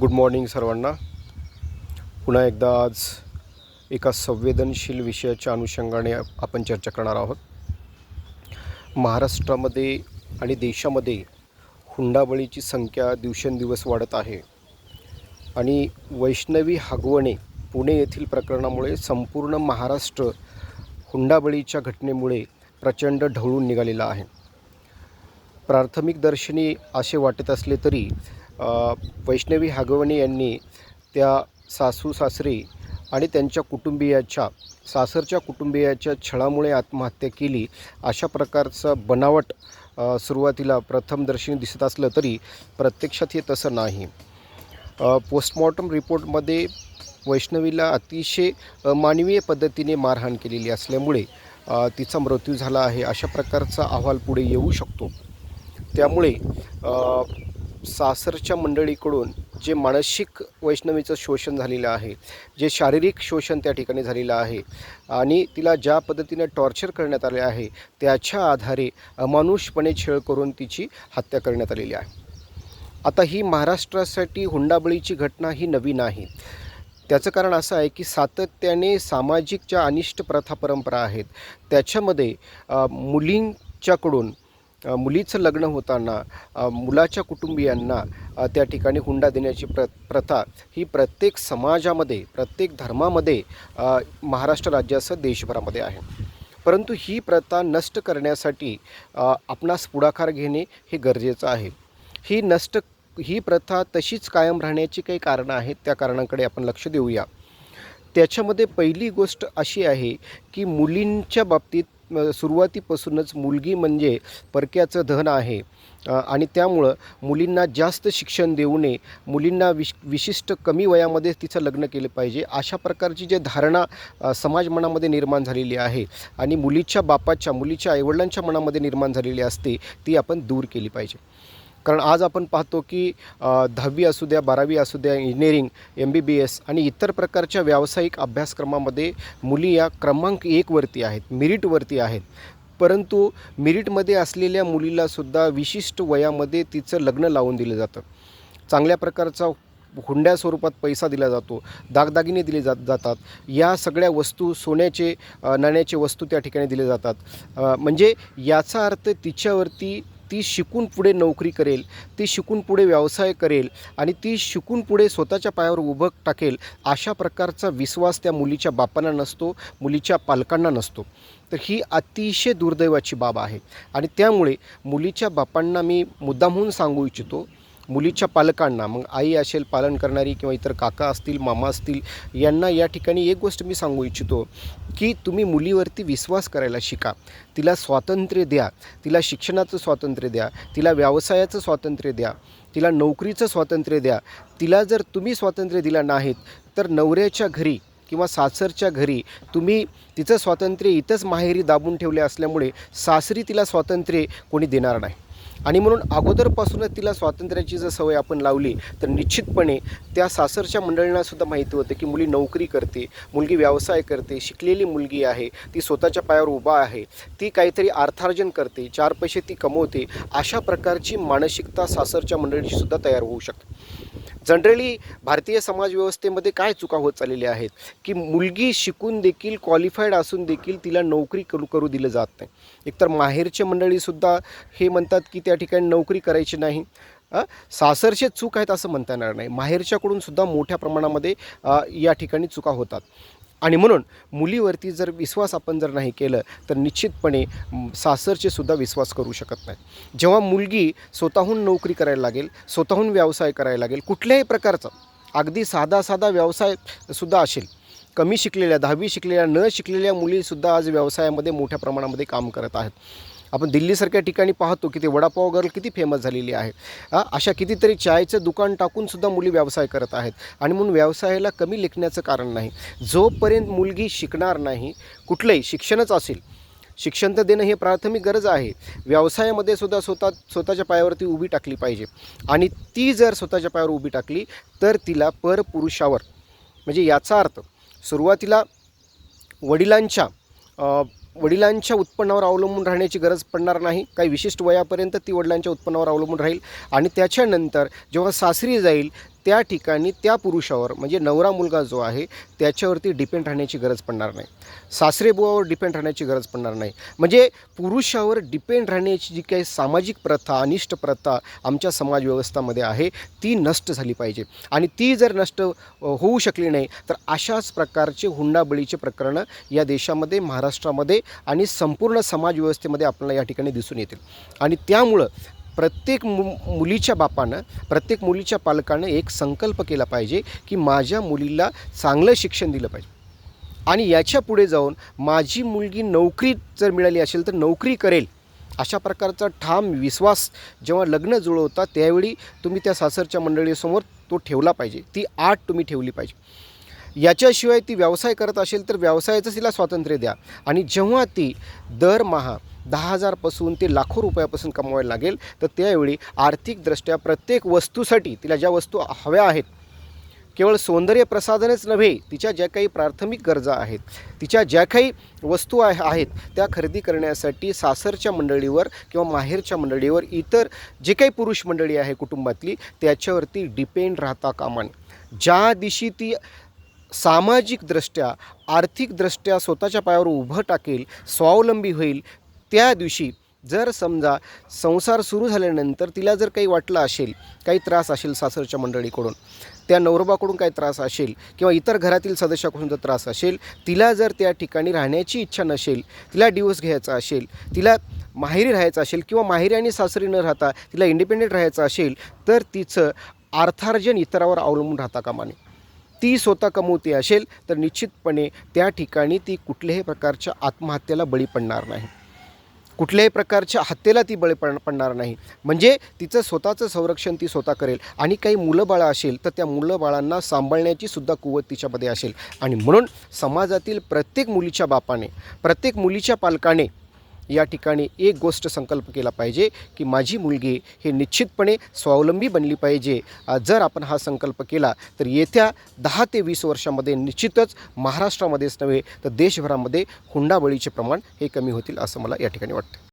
Good morning सर्वांना. पुन्हा एकदा आज एका संवेदनशील विषयाच्या अनुषंगाने आपण चर्चा करणार आहोत. महाराष्ट्रामध्ये आणि देशामध्ये हुंडाबळीची संख्या दिवसेंदिवस वाढत आहे. आणि वैष्णवी हागवणे पुणे येथील प्रकरणामुळे संपूर्ण महाराष्ट्र हुंडाबळीच्या घटनेमुळे प्रचंड ढवळून निघालेला आहे. प्राथमिक दर्शनी असे वाटत असले तरी वैष्णवी हागवणे यांनी त्या सासू सासरे आणि त्यांच्या कुटुंबियाच्या सासरच्या कुटुंबियाच्या छळामुळे आत्महत्या केली अशा प्रकारचं बनावट सुरुवातीला प्रथमदर्शनी दिसत असलं तरी प्रत्यक्षात हे तसं नाही. पोस्टमॉर्टम रिपोर्टमध्ये वैष्णवीला अतिशय मानवीय पद्धतीने मारहाण केलेली असल्यामुळे तिचा मृत्यू झाला आहे अशा प्रकारचा अहवाल पुढे येऊ शकतो. त्यामुळे सासरच्या मंडळीकडून जे मानसिक वैष्णवीचं शोषण झालेलं आहे जे शारीरिक शोषण त्या ठिकाणी झालेलं आहे आणि तिला ज्या पद्धतीने टॉर्चर करण्यात आले आहे त्याच्या आधारे अमानुषपणे छेळ करून तिची हत्या करण्यात आलेली आहे. आता ही महाराष्ट्रासाठी हुंडाबळीची घटना ही नवीन आहे. त्याचं कारण असं आहे की सातत्याने सामाजिक ज्या अनिष्ट प्रथा परंपरा आहेत त्याच्यामध्ये मुलींच्याकडून मुलीचं लग्न होताना मुलाच्या कुटुंबियांना त्या ठिकाणी हुंडा देण्याची प्र प्रथा ही प्रत्येक समाजामध्ये प्रत्येक धर्मामध्ये महाराष्ट्र राज्यासह देशभरामध्ये आहे. परंतु ही प्रथा नष्ट करण्यासाठी आपणास पुढाकार घेणे हे गरजेचं आहे. ही नष्ट ही प्रथा तशीच कायम राहण्याची काही कारणं आहेत त्या कारणांकडे आपण लक्ष देऊया. त्याच्यामध्ये पहिली गोष्ट अशी आहे की मुलींच्या बाबतीत सुरुवातीपासूनच मुलगी म्हणजे परक्याचं धन आहे. आणि त्यामुळं मुलींना जास्त शिक्षण देऊ नये मुलींना विश विशिष्ट कमी वयामध्ये तिचं लग्न केलं पाहिजे. अशा प्रकारची जे धारणा समाज मनामध्ये निर्माण झालेली आहे आणि मुलीच्या बापाच्या मुलीच्या आईवडिलांच्या मनामध्ये निर्माण झालेली असते ती आपण दूर केली पाहिजे. कारण आज आपण पाहतो की दहावी असू द्या बारावी असू द्या engineering M B B S आणि इतर प्रकारच्या व्यावसायिक अभ्यासक्रमामध्ये मुली या क्रमांक एकवरती आहेत मिरिटवरती आहेत. परंतु मिरिटमध्ये असलेल्या मुलीलासुद्धा विशिष्ट वयामध्ये तिचं लग्न लावून दिलं जातं. चांगल्या प्रकारचा हुंड्या स्वरूपात पैसा दिला जातो दागदागिने दिले जात जातात. या सगळ्या वस्तू सोन्याचे नाण्याचे वस्तू त्या ठिकाणी दिले जातात. म्हणजे याचा अर्थ तिच्यावरती ती शिकून पुढे नोकरी करेल ती शिकून पुढे व्यवसाय करेल आणि ती शिकून पुढे स्वतःच्या पायावर उभं टाकेल अशा प्रकारचा विश्वास त्या मुलीच्या बापांना नसतो मुलीच्या पालकांना नसतो. तर ही अतिशय दुर्दैवाची बाब आहे. आणि त्यामुळे मुलीच्या बापांना मी मुद्दामहून सांगू इच्छितो मुलीच्या पालकांना मग आई असेल पालन करणारी किंवा इतर काका असतील मामा असतील यांना या ठिकाणी एक गोष्ट मी सांगू इच्छितो की तुम्ही मुलीवरती विश्वास करायला शिका. तिला स्वातंत्र्य द्या तिला शिक्षणाचं स्वातंत्र्य द्या तिला व्यवसायाचं स्वातंत्र्य द्या तिला नोकरीचं स्वातंत्र्य द्या. तिला जर तुम्ही स्वातंत्र्य दिला नाहीत तर नवऱ्याच्या घरी किंवा सासरच्या घरी तुम्ही तिचं स्वातंत्र्य इथंच माहेरी दाबून ठेवले असल्यामुळे सासरी तिला स्वातंत्र्य कोणी देणार नाही. आणि म्हणून अगोदरपासूनच तिला स्वातंत्र्याची जर सवय आपण लावली तर निश्चितपणे त्या सासरच्या मंडळींनासुद्धा माहिती होतं की मुली नोकरी करते मुलगी व्यवसाय करते शिकलेली मुलगी आहे ती स्वतःच्या पायावर उभा आहे ती काहीतरी अर्थार्जन करते चार पैसे ती कमवते अशा प्रकारची मानसिकता सासरच्या मंडळीची सुद्धा तयार होऊ शकते. जनरली भारतीय समाजव्यवस्थेमध्ये काय चुका होत चाललेल्या आहेत? की मुलगी शिकून देखील क्वालिफाईड असून देखील तिला नोकरी करू करू दिलं जात नाही. एकतर माहेरचे मंडळीसुद्धा हे म्हणतात की त्या ठिकाणी नोकरी करायची नाही. सासरचे चूक आहेत असं म्हणता येणार नाही. माहेरच्याकडून सुद्धा मोठ्या प्रमाणामध्ये या ठिकाणी चुका होतात. आणि म्हणून मुलीवरती जर विश्वास आपण जर नाही केलं तर निश्चितपणे सासरचे सुद्धा विश्वास करू शकत नाही जेव्हा मुलगी स्वतःहून नोकरी करायला लागेल स्वतःहून व्यवसाय करायला लागेल कुठल्याही प्रकारचा अगदी साधा साधा व्यवसाय सुद्धा असेल कमी शिकलेल्या दहावी शिकलेल्या न शिकलेल्या मुलीसुद्धा आज व्यवसायामध्ये मोठ्या प्रमाणामध्ये काम करत आहेत. आपण दिल्लीसारख्या ठिकाणी पाहतो की ते वडापाव गर्ल किती फेमस झालेली आहे. अशा कितीतरी चायचं दुकान टाकूनसुद्धा मुली व्यवसाय करत आहेत. आणि म्हणून व्यवसायाला कमी लेखण्याचं कारण नाही. जोपर्यंत मुलगी शिकणार नाही कुठलंही शिक्षणच असेल शिक्षण तर देणं हे प्राथमिक गरज आहे. व्यवसायामध्ये सुद्धा स्वतः स्वतःच्या पायावरती उभी टाकली पाहिजे. आणि ती जर स्वतःच्या पायावर उभी टाकली तर तिला परपुरुषावर म्हणजे याचा अर्थ सुरुवातीला वडिलांच्या वडिलांच्या उत्पन्नावर अवलंबून राहण्याची गरज पडणार नाही. काही विशिष्ट वयापर्यंत ती वडिलांच्या उत्पन्नावर अवलंबून राहील आणि त्याच्यानंतर जेव्हा सासरी जाईल त्या ठिकाणी त्या पुरुषावर म्हणजे नवरा मुलगा जो आहे त्याच्यावरती डिपेंड राहण्याची गरज पडणार नाही. सासरेबुवावर डिपेंड राहण्याची गरज पडणार नाही. म्हणजे पुरुषावर डिपेंड राहण्याची जी काही सामाजिक प्रथा अनिष्ट प्रथा आमच्या समाज व्यवस्थामध्ये आहे ती नष्ट झाली पाहिजे. आणि ती जर नष्ट होऊ शकली नाही तर अशाच प्रकारचे हुंडाबळीचे प्रकरणं या देशामध्ये महाराष्ट्रामध्ये आणि संपूर्ण समाज व्यवस्थेमध्ये आपल्याला या ठिकाणी दिसून येतील. आणि त्यामुळं प्रत्येक मु मुलीच्या बापानं प्रत्येक मुलीच्या पालकानं एक संकल्प केला पाहिजे की माझ्या मुलीला चांगलं शिक्षण दिलं पाहिजे. आणि याच्यापुढे जाऊन माझी मुलगी नोकरी जर मिळाली असेल तर नोकरी करेल अशा प्रकारचा ठाम विश्वास जेव्हा लग्न जुळवता त्यावेळी तुम्ही त्या सासरच्या मंडळीसमोर तो ठेवला पाहिजे. ती आट तुम्ही ठेवली पाहिजे. याच्याशिवाय ती व्यवसाय करत असेल तर व्यवसायाचं तिला स्वातंत्र्य द्या. आणि जेव्हा ती दरमहा दहा हजारपासून ते लाखो रुपयापासून कमवायला लागेल. तर त्यावेळी आर्थिकदृष्ट्या प्रत्येक वस्तूसाठी तिला ज्या वस्तू हव्या आहेत केवळ सौंदर्य प्रसाधनच नव्हे तिच्या ज्या काही प्राथमिक गरजा आहेत तिच्या ज्या काही वस्तू आहे आहेत त्या खरेदी करण्यासाठी सासरच्या मंडळीवर किंवा माहेरच्या मंडळीवर इतर जे काही पुरुष मंडळी आहे कुटुंबातली त्याच्यावरती डिपेंड राहता कामान ज्या दिवशी ती सामाजिकदृष्ट्या आर्थिकदृष्ट्या स्वतःच्या पायावर उभं टाकेल स्वावलंबी होईल त्या दिवशी जर समजा संसार सुरू झाल्यानंतर तिला जर काही वाटलं असेल काही त्रास असेल सासरच्या मंडळीकडून त्या नवरोबाकडून काही त्रास असेल किंवा इतर घरातील सदस्याकडून जर त्रास असेल तिला जर त्या ठिकाणी राहण्याची इच्छा नसेल तिला डिवोर्स घ्यायचा असेल तिला माहेरी राहायचं असेल किंवा माहेरी आणि सासरी न राहता तिला इंडिपेंडेंट राहायचं असेल तर तिचं अर्थार्जन इतरावर अवलंबून राहता कामा नये. ती स्वतः कमवती असेल तर निश्चितपणे त्या ठिकाणी ती कुठल्याही प्रकारच्या आत्महत्येला बळी पडणार नाही. कुठल्याही प्रकारच्या हत्येला ती बळी पड पडणार नाही. म्हणजे तिचं स्वतःचं संरक्षण ती स्वतः करेल. आणि काही मुलं बाळं असेल तर त्या मुलं बाळांना सांभाळण्याची सुद्धा कुवत तिच्यामध्ये असेल. आणि म्हणून समाजातील प्रत्येक मुलीच्या बापाने प्रत्येक मुलीच्या पालकाने या ठिकाणी एक गोष्ट संकल्प केला पाहिजे की माझी मुलगी हे निश्चितपणे स्वावलंबी बनली पाहिजे. जर आपण हा संकल्प केला तर येत्या दहा ते वीस वर्षामध्ये निश्चितच महाराष्ट्रामध्येच नव्हे तर देशभरामध्ये हुंडाबळीचे प्रमाण हे कमी होतील असं मला या ठिकाणी वाटतं.